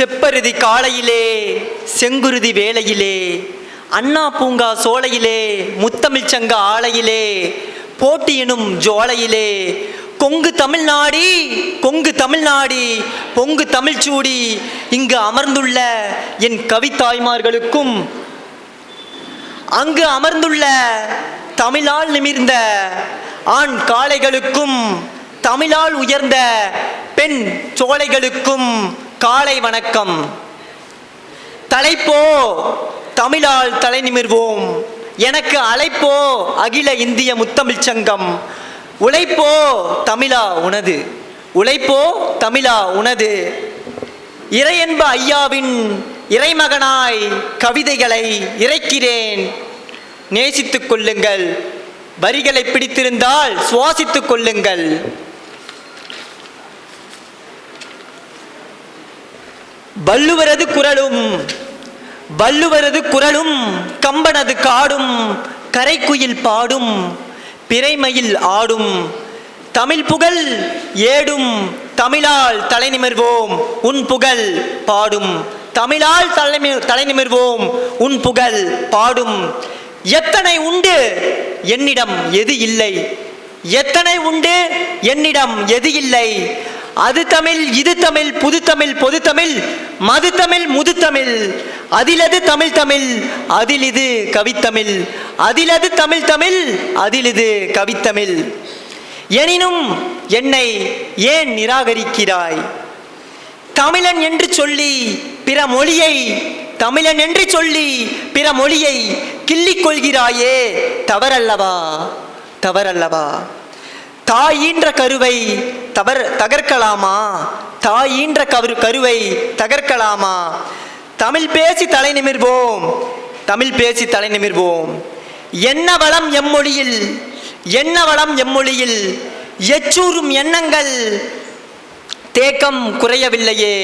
செப்பருதி காலையிலே செங்குருதி வேலையிலே அண்ணா பூங்கா சோலையிலே முத்தமிழ் சங்க ஆலையிலே போட்டி எனும் ஜோலையிலே கொங்கு தமிழ்நாடி கொங்கு தமிழ்நாடி பொங்கு தமிழ்ச்சூடி இங்கு அமர்ந்துள்ள என் கவித்தாய்மார்களுக்கும் அங்கு அமர்ந்துள்ள தமிழால் நிமிர்ந்த ஆண் காளைகளுக்கும் தமிழால் உயர்ந்த பெண் சோலைகளுக்கும் காலை வணக்கம். தலைப்போ தமிழால் தலை நிமிர்வோம். எனக்கு அழைப்போ அகில இந்திய முத்தமிழ் சங்கம். உழைப்போ தமிழா உனது. உழைப்போ தமிழா உனது. இறையன்ப ஐயாவின் இறைமகனாய் கவிதைகளை இறைக்கிறேன். நேசித்துக் கொள்ளுங்கள். வரிகளை பிடித்திருந்தால் சுவாசித்துக் கொள்ளுங்கள். வள்ளுவரது குரலும் வள்ளுவரது குரலும் கம்பனது காடும் கரைக்குயில் பாடும் பிறைமையில் ஆடும். தமிழ் புகழ் ஏடும் தமிழால் தலை நிமிர்வோம் உன் புகழ் பாடும். தமிழால் தலைமி தலை நிமிர்வோம் உன் புகழ் பாடும். எத்தனை உண்டு? என்னிடம் எது இல்லை? எத்தனை உண்டு? என்னிடம் எது இல்லை? அது தமிழ் இது தமிழ் புது தமிழ் பொது தமிழ் மதுத்தமிழ் முதுத்தமிழ் அதிலது தமிழ் தமிழ் அதில் இது கவித்தமிழ். அதிலது தமிழ் தமிழ் அதில் இது கவித்தமிழ். எனினும் என்னை ஏன் நிராகரிக்கிறாய்? தமிழன் என்று சொல்லி பிற மொழியை தமிழன் என்று சொல்லி பிற மொழியை கிள்ளிக் கொள்கிறாயே தவறல்லவா? தவறல்லவா? தாயின்ற கருவை தவறு தகர்க்கலாமா? தாயின்ற கரு கருவை தகர்க்கலாமா? தமிழ் பேசி தலை நிமிர்வோம். தமிழ் பேசி தலை நிமிர்வோம். என்ன வளம் எம்மொழியில்? என்ன வளம் எம்மொழியில்? எச்சூறும் எண்ணங்கள் தேக்கம் குறையவில்லையே.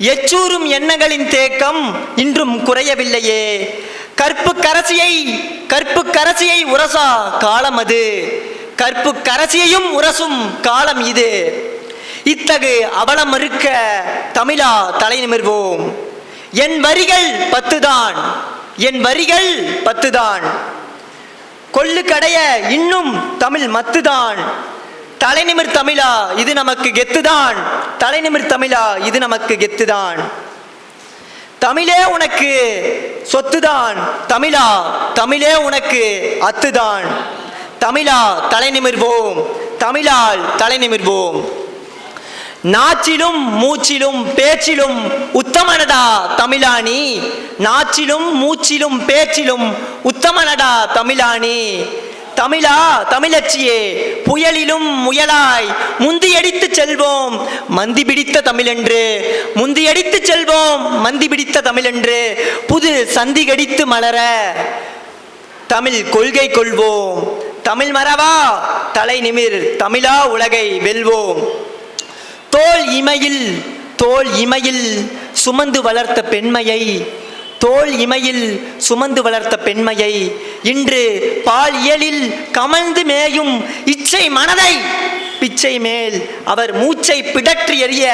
எச்சூறும் எண்ணங்களின் தேக்கம் இன்றும் குறையவில்லையே. கற்பு கரசியை கற்பு கரசியை உரசா காலம் அது கற்பு கரசியையும் உரசும் காலம் இது. இத்தகு அவலம் மறுக்க தமிழா தலை நிமிர்வோம். என் வரிகள் பத்துதான் என் வரிகள் பத்துதான். கொள்ளு கடைய இன்னும் தமிழ் மத்துதான். தலைநிமிர் தமிழா இது நமக்கு கெத்துதான். தலைநிமிர் தமிழா இது நமக்கு கெத்துதான். தமிழே உனக்கு சொத்துதான். தமிழா தமிழே உனக்கு அத்துதான். தமிழா தலை நிமிர்வோம். தமிழால் தலை நிமிர்வோம். நாச்சிலும் மூச்சிலும் பேச்சிலும் உத்தமனடா தமிழாணி. நாச்சிலும் மூச்சிலும் பேச்சிலும் உத்தமனடா தமிழாணி. தமிழா தமிழச்சியே புயலிலும் முயலாய். முந்தியடித்து செல்வோம் மந்தி பிடித்த தமிழென்று. முந்தியடித்து செல்வோம் மந்தி பிடித்த தமிழென்று. புது சந்தி கடித்து மலர. தமிழ் கொள்கை கொள்வோம். தமிழ் மறவா தலை நிமிர் தமிழா உலகை வெல்வோம். தோல் இமையில் தோல் இமையில் சுமந்து வளர்த்த பெண்மையை தோல் இமையில் சுமந்து வளர்த்த பெண்மையை இன்று பால் இயலில் கமழ்ந்து மேயும் இச்சை மனதை. பிச்சை மேல் அவர் மூச்சை பிடற்றி எறிய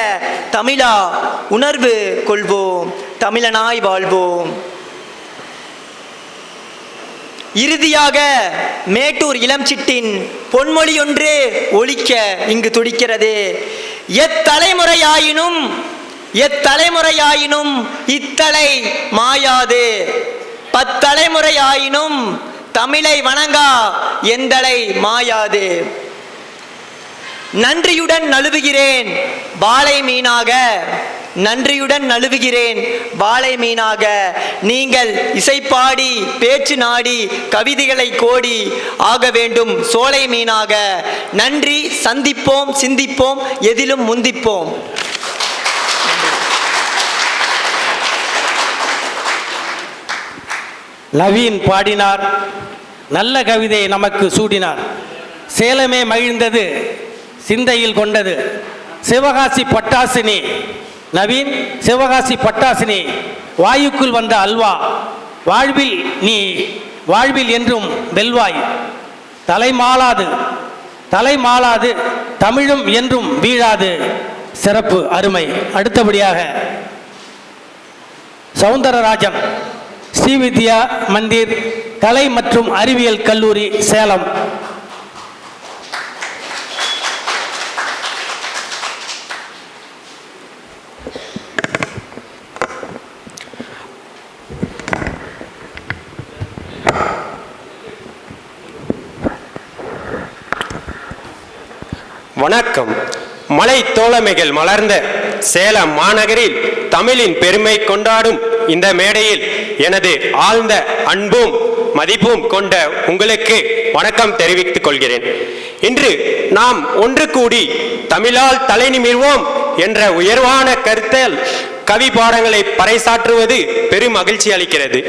தமிழா உணர்வு கொள்வோம் தமிழனாய் வாழ்வோம். இறுதியாக மேட்டூர் இளம் சிட்டின் பொன்மொழி ஒன்று இங்கு துடிக்கிறது. எத்தலைமுறையாயினும் எத்தலைமுறையாயினும் இத்தலை மாயாது. பத்தலைமுறையாயினும் தமிழை வணங்கா எந்தலை மாயாது. நன்றியுடன் நழுவுகிறேன் பாலை மீனாக. நன்றியுடன் நழுவுகிறேன். வாழை மீனாக. நீங்கள் இசைப்பாடி பேச்சு நாடி கவிதைகளை கோடி ஆக வேண்டும். சோலை மீனாக. நன்றி சந்திப்போம் சிந்திப்போம் எதிலும் முந்திப்போம். நவீன் பாடினார் நல்ல கவிதையை நமக்கு சூடினார். சேலமே மகிழ்ந்தது சிந்தையில் கொண்டது. சிவகாசி பட்டாசினி நவீன் சிவகாசி பட்டாசினி வாயுக்குள் வந்த அல்வா வாழ்வில் நீ வாழ்வில் என்றும் வெல்வாய். தலைமாலாது தலைமாலாது தமிழும் என்றும் வீழாது. சிறப்பு அருமை. அடுத்தபடியாக சவுந்தரராஜன் ஸ்ரீவித்யா மந்திர் கலை மற்றும் அறிவியல் கல்லூரி சேலம். வணக்கம். மலை தோழமைகள் மலர்ந்த சேலம் மாநகரில் தமிழின் பெருமை கொண்டாடும் இந்த மேடையில் எனது ஆழ்ந்த அன்பும் மதிப்பும் கொண்ட உங்களுக்கு வணக்கம் தெரிவித்துக் கொள்கிறேன். இன்று நாம் ஒன்று கூடி தமிழால் தலை நிமிர்வோம் என்ற உயர்வான கருத்தல் கவி பாடங்களை பறைசாற்றுவது பெரும் மகிழ்ச்சி அளிக்கிறது.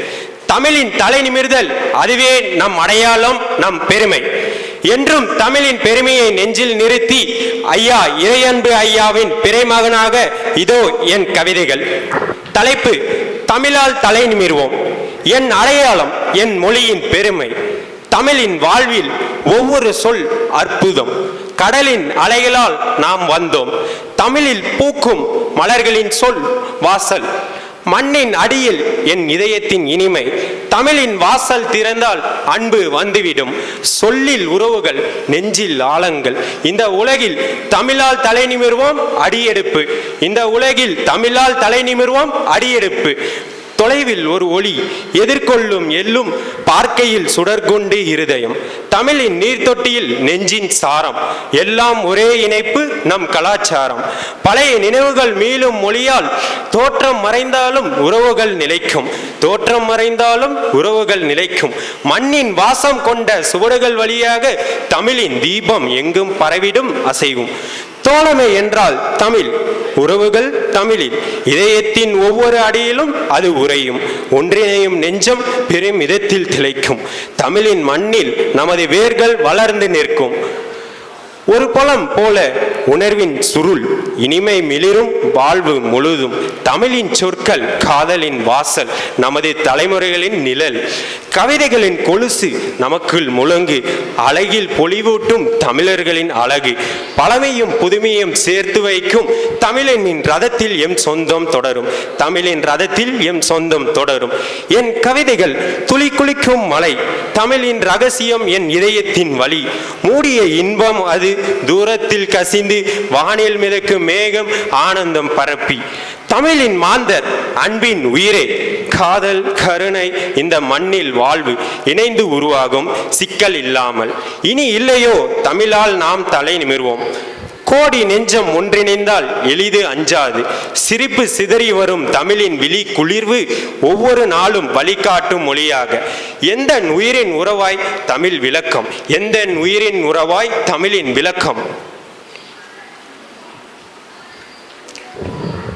தமிழின் தலை நிமிர்தல் அதுவே நம் அடையாளம் நம் பெருமை. என்றும் தமிழின் பெருமையை நெஞ்சில் நிறுத்தி ஐயா இறையன்பு ஐயாவின் பிறைமகனாக இதோ என் கவிதைகள். தலைப்பு தமிழால் தலை நிமிர்வோம். என் அடையாளம் என் மொழியின் பெருமை. தமிழின் வாழ்வில் ஒவ்வொரு சொல் அற்புதம். கடலின் அலைகளால் நாம் வந்தோம். தமிழில் பூக்கும் மலர்களின் சொல் வாசல். மண்ணின் அடியில் என் இதயத்தின் இனிமை. தமிழின் வாசல் திறந்தால் அன்பு வந்துவிடும். சொல்லில் உறவுகள் நெஞ்சில் ஆழங்கள். இந்த உலகில் தமிழால் தலை நிமிர்வோம் அடியெடுப்பு. இந்த உலகில் தமிழால் தலை நிமிர்வோம் அடியெடுப்பு. தொலைவில் ஒரு ஒளி எதிர்கொள்ளும் எல்லும் பார்க்கையில் சுடர்கொண்டு இருதயம். தமிழின் நீர்த்தொட்டியில் நெஞ்சின் சாரம். எல்லாம் ஒரே இணைப்பு நம் கலாச்சாரம். பழைய நினைவுகள் மீளும் மொழியால் தோற்றம் மறைந்தாலும் உறவுகள் நிலைக்கும். தோற்றம் மறைந்தாலும் உறவுகள் நிலைக்கும். மண்ணின் வாசம் கொண்ட சுவடுகள் வழியாக தமிழின் தீபம் எங்கும் பரவிடும் அசைவும். தோழமை என்றால் தமிழ். உறவுகள் தமிழில். இதயத்தின் ஒவ்வொரு அடியிலும் அது உறையும். ஒன்றிணையும் நெஞ்சம் பெரும் இதத்தில் திளைக்கும். தமிழின் மண்ணில் நமது வேர்கள் வளர்ந்து நிற்கும். ஒரு பழம் போல உணர்வின் சுருள் இனிமை மிளிரும் வாழ்வு முழுதும். தமிழின் சொற்கள் காதலின் வாசல் நமது தலைமுறைகளின் நிழல். கவிதைகளின் கொலுசு நமக்குள் முழங்கு அழகில் பொலிவூட்டும் தமிழர்களின் அழகு. பழமையும் புதுமையும் சேர்த்து வைக்கும் தமிழனின் ரதத்தில் எம் சொந்தம் தொடரும். தமிழின் ரதத்தில் எம் சொந்தம் தொடரும். என் கவிதைகள் துளி குளிக்கும் மலை தமிழின் ரகசியம் என் இதயத்தின் வழி மூடிய இன்பம் அது தூரத்தில் கசிந்து வானில் மிதக்கும் மேகம் ஆனந்தம் பரப்பி. தமிழின் மாந்தர் அன்பின் உயிரே காதல் கருணை இந்த மண்ணில் வாழ்வு இணைந்து உருவாகும் சிக்கல் இல்லாமல். இனி இல்லையோ தமிழால் நாம் தலை நிமிர்வோம். கோடி நெஞ்சம் ஒன்றிணைந்தால் எளிது அஞ்சாது. சிரிப்பு சிதறி வரும் தமிழின் விழி குளிர்வு ஒவ்வொரு நாளும் வழிகாட்டும் மொழியாக. எந்த உயிரின் உறவாய் தமிழ் விளக்கம்? எந்த உயிரின் உறவாய் தமிழின் விளக்கம்?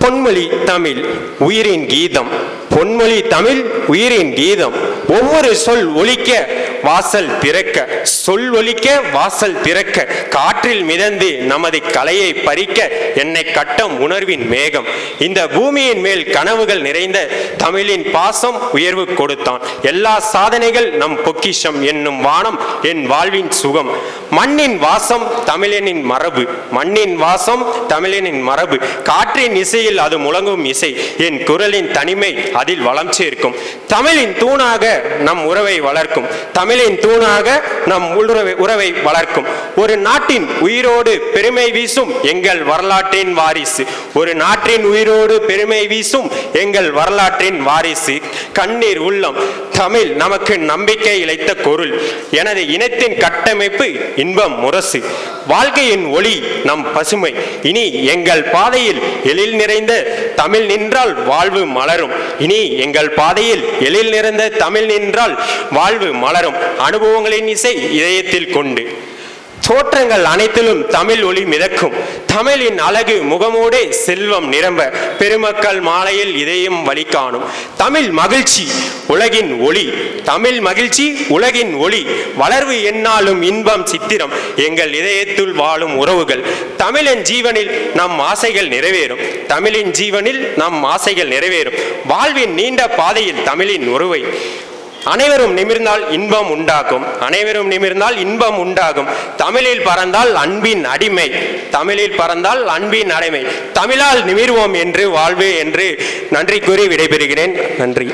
பொன்மொழி தமிழ் உயிரின் கீதம். பொன்மொழி தமிழ் உயிரின் கீதம். ஒவ்வொரு சொல் ஒழிக்க வாசல் திறக்க சொல் ஒலிக்க வாசல் திறக்க காற்றில் மிதந்து நமது கலையை பறிக்க என்னை கட்டம் உணர்வின் மேகம். இந்த பூமியின் மேல் கனவுகள் நிறைந்த தமிழின் பாசம் உயர்வு கொடுத்தான். எல்லா சாதனைகள் நம் பொக்கிஷம் என்னும் வானம் என் வாழ்வின் சுகம். மண்ணின் வாசம் தமிழனின் மரபு. மண்ணின் வாசம் தமிழனின் மரபு. காற்றின் இசையில் அது முழங்கும் இசை. என் குரலின் தனிமை அதில் வளம் சேர்க்கும். தமிழின் தூணாக நம் உறவை வளர்க்கும். தமிழ் தமிழின் தூணாக நம் உறவை உறவை வளர்க்கும். ஒரு நாட்டின் உயிரோடு பெருமை வீசும் எங்கள் வரலாற்றின் வாரிசு. ஒரு நாட்டின் உயிரோடு பெருமை வீசும் எங்கள் வரலாற்றின் வாரிசு. கண்ணீர் உள்ளம் தமிழ் நமக்கு நம்பிக்கை இழைத்த கொருள் எனது இனத்தின் கட்டமைப்பு இன்பம் முரசு. வாழ்க்கையின் ஒளி நம் பசுமை. இனி எங்கள் பாதையில் எழில் நிறைந்த தமிழ் நின்றால் வாழ்வு மலரும். இனி எங்கள் பாதையில் எழில் நிறைந்த தமிழ் நின்றால் வாழ்வு மலரும். அனுபவங்களின் இசை இதயத்தில் கொண்டு. தோற்றங்கள் அனைத்திலும் தமிழ் ஒளி மிதக்கும். தமிழின் அழகு முகமோடே செல்வம் நிரம்ப. பெருமக்கள் மாலையில் இதயம் வழி காணும். தமிழ் மகிழ்ச்சி உலகின் ஒளி. தமிழ் மகிழ்ச்சி உலகின் ஒளி. வளர்வு என்னாலும் இன்பம் சித்திரம். எங்கள் இதயத்துள் வாழும் உறவுகள். தமிழின் ஜீவனில் நம் ஆசைகள் நிறைவேறும். தமிழின் ஜீவனில் நம் ஆசைகள் நிறைவேறும். வாழ்வின் நீண்ட பாதையில் தமிழின் உறவை அனைவரும் நிமிர்ந்தால் இன்பம் உண்டாகும். அனைவரும் நிமிர்ந்தால் இன்பம் உண்டாகும். தமிழில் பறந்தால் அன்பின் அடிமை. தமிழில் பறந்தால் அன்பின் அடிமை. தமிழால் நிமிர்வோம் என்று வாழ்வு என்று நன்றி கூறி விடைபெறுகிறேன். நன்றி.